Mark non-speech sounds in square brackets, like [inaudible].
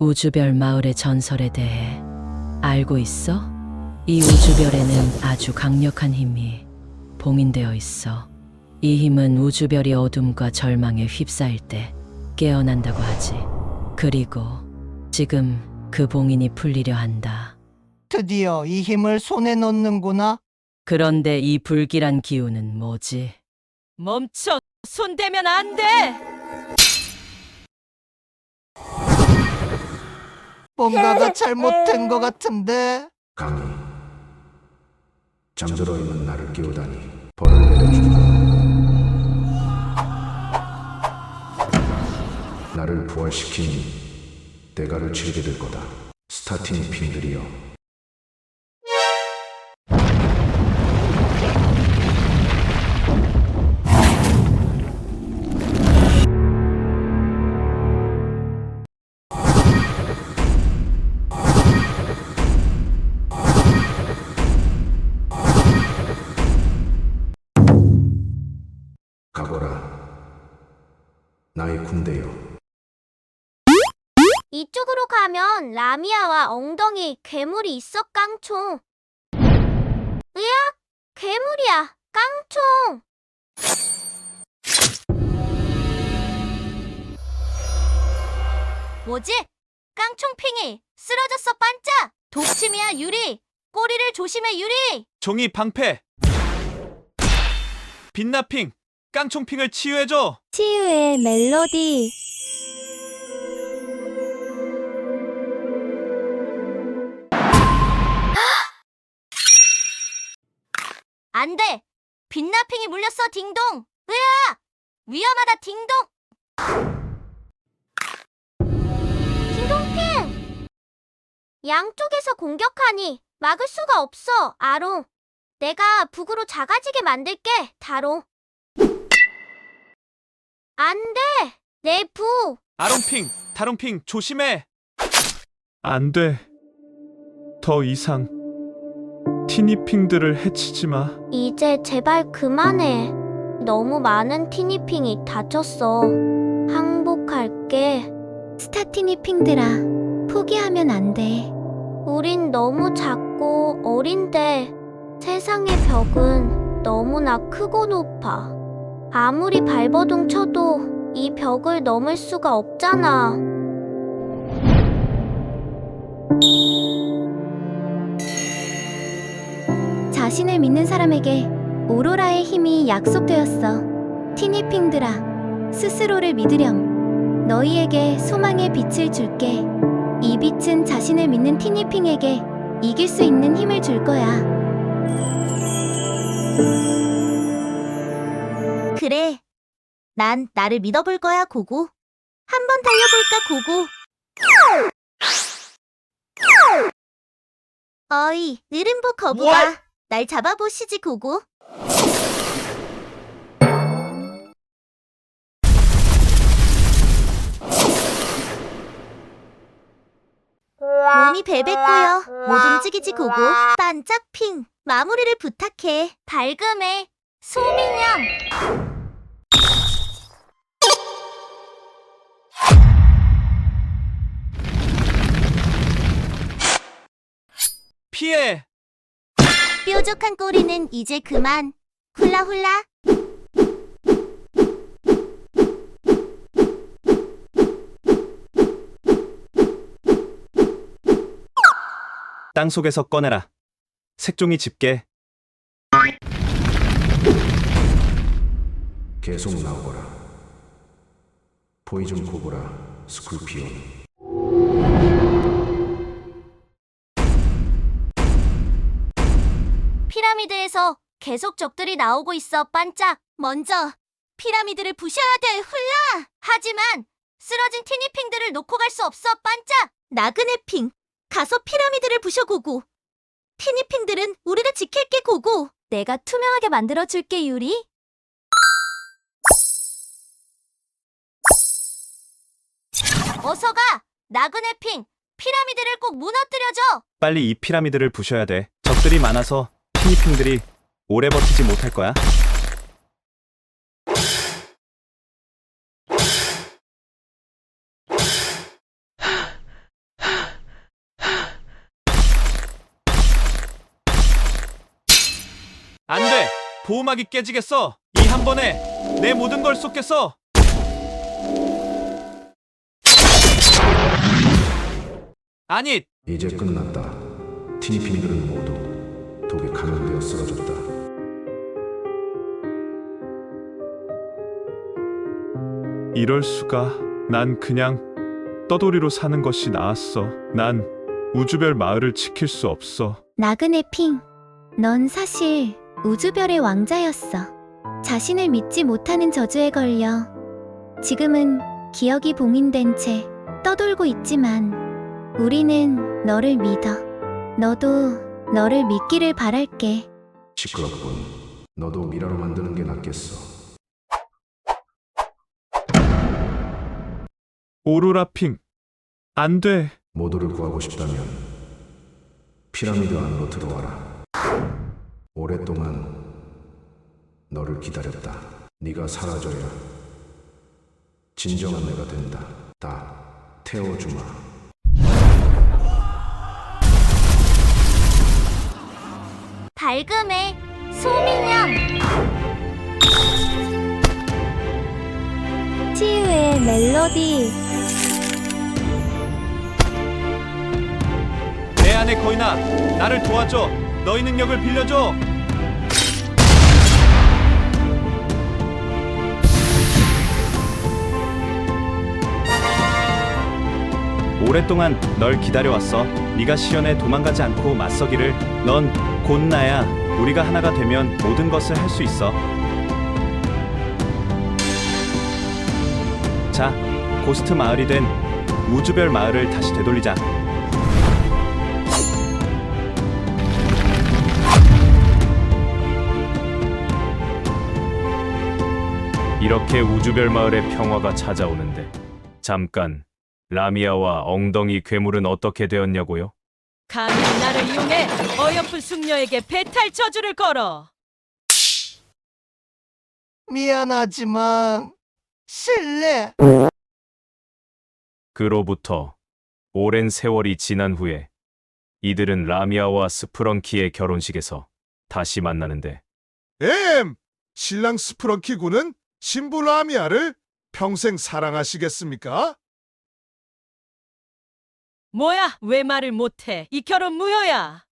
우주별 마을의 전설에 대해 알고 있어? 이 우주별에는 아주 강력한 힘이 봉인되어 있어. 이 힘은 우주별이 어둠과 절망에 휩싸일 때 깨어난다고 하지. 그리고 지금 그 봉인이 풀리려 한다. 드디어 이 힘을 손에 넣는구나. 그런데 이 불길한 기운은 뭐지? 멈춰! 손대면 안 돼! 뭔가가 잘못된 것 같은데. 강희 잠들어 있는 나를 깨우다니 벌을 내려주고 나를 부활시키니 대가를 치르게 될 거다. 스타틴 핀들이여 군대여 이쪽으로 가면 라미아와 엉덩이 괴물이 있어 깡총. 으악! 괴물이야 깡총. 뭐지? 깡총핑이 쓰러졌어 반짝. 독침이야 유리. 꼬리를 조심해 유리. 종이 방패 빛나핑 깡총핑을 치유해줘 치유의 멜로디. [gasps] 안 돼! 빛나핑이 물렸어, 딩동! 으아! 위험하다, 딩동! 딩동핑! 양쪽에서 공격하니 막을 수가 없어, 아롱. 내가 북으로 작아지게 만들게, 다롱. 안 돼! 내 부! 아롱핑 다롱핑 조심해 안 돼 더 이상 티니핑들을 해치지 마 이제 제발 그만해. 너무 많은 티니핑이 다쳤어. 항복할게. 스타티니핑들아, 포기하면 안 돼. 우린 너무 작고 어린데 세상의 벽은 너무나 크고 높아. 아무리 발버둥 쳐도 이 벽을 넘을 수가 없잖아. 자신을 믿는 사람에게 오로라의 힘이 약속되었어. 티니핑들아, 스스로를 믿으렴. 너희에게 소망의 빛을 줄게. 이 빛은 자신을 믿는 티니핑에게 이길 수 있는 힘을 줄 거야. 그래. 난 나를 믿어볼 거야, 고고. 한번 달려볼까, 고고. 어이, 느른보 거북아. 날 잡아보시지, 고고. 몸이 베베고요. 못 움직이지, 고고. 반짝핑. 마무리를 부탁해. 밝음해. 소민양. 피해. 뾰족한 꼬리는 이제 그만. 훌라훌라. 땅속에서 꺼내라. 색종이 집게. 계속 나오거라. 포이즌 코브라 스쿨피온 피라미드에서 계속 적들이 나오고 있어, 반짝. 먼저 피라미드를 부셔야 돼, 훌라. 하지만 쓰러진 티니핑들을 놓고 갈 수 없어, 반짝. 나그네 핑, 가서 피라미드를 부셔 고고. 티니핑들은 우리를 지킬게 고고. 내가 투명하게 만들어 줄게, 유리. 어서 가, 나그네 핑. 피라미드를 꼭 무너뜨려줘. 빨리 이 피라미드를 부셔야 돼 적들이 많아서 스니핑들이 오래 버티지 못할 거야. 안 돼! 보호막이 깨지겠어! 이 한 번에 내 모든 걸 쏟겠어! 아니! 이제 끝났다. 티니핑들은 모두 독에 감염되어 쓰러졌다. 이럴 수가. 난 그냥 떠돌이로 사는 것이 나았어. 난 우주별 마을을 지킬 수 없어. 나그네 핑, 넌 사실 우주별의 왕자였어. 자신을 믿지 못하는 저주에 걸려 지금은 기억이 봉인된 채 떠돌고 있지만 우리는 너를 믿어. 너도 너를 믿기를 바랄게. 시끄럽군. 너도 미라로 만드는 게 낫겠어. 오로라핑. 안 돼. 모두를 구하고 싶다면 피라미드 안으로 들어와라. 오랫동안 너를 기다렸다. 네가 사라져야 진정한 내가 된다. 다 태워주마. 밝음의 소민영 치유의 멜로디. 내 안에 거인아, 나를 도와줘. 너희 능력을 빌려줘. 오랫동안 널 기다려왔어. 네가 시연에 도망가지 않고 맞서기를. 넌 곧 나야. 우리가 하나가 되면 모든 것을 할 수 있어. 자, 고스트 마을이 된 우주별 마을을 다시 되돌리자. 이렇게 우주별 마을의 평화가 찾아오는데 잠깐 라미아와 엉덩이 괴물은 어떻게 되었냐고요? 감히 나를 이용해 어여쁜 숙녀에게 배탈 저주를 걸어. 미안하지만 실례. 그로부터 오랜 세월이 지난 후에 이들은 라미아와 스프런키의 결혼식에서 다시 만나는데 엠! 신랑 스프런키 군은 신부 라미아를 평생 사랑하시겠습니까? 뭐야? 왜 말을 못해? 이 결혼 무효야.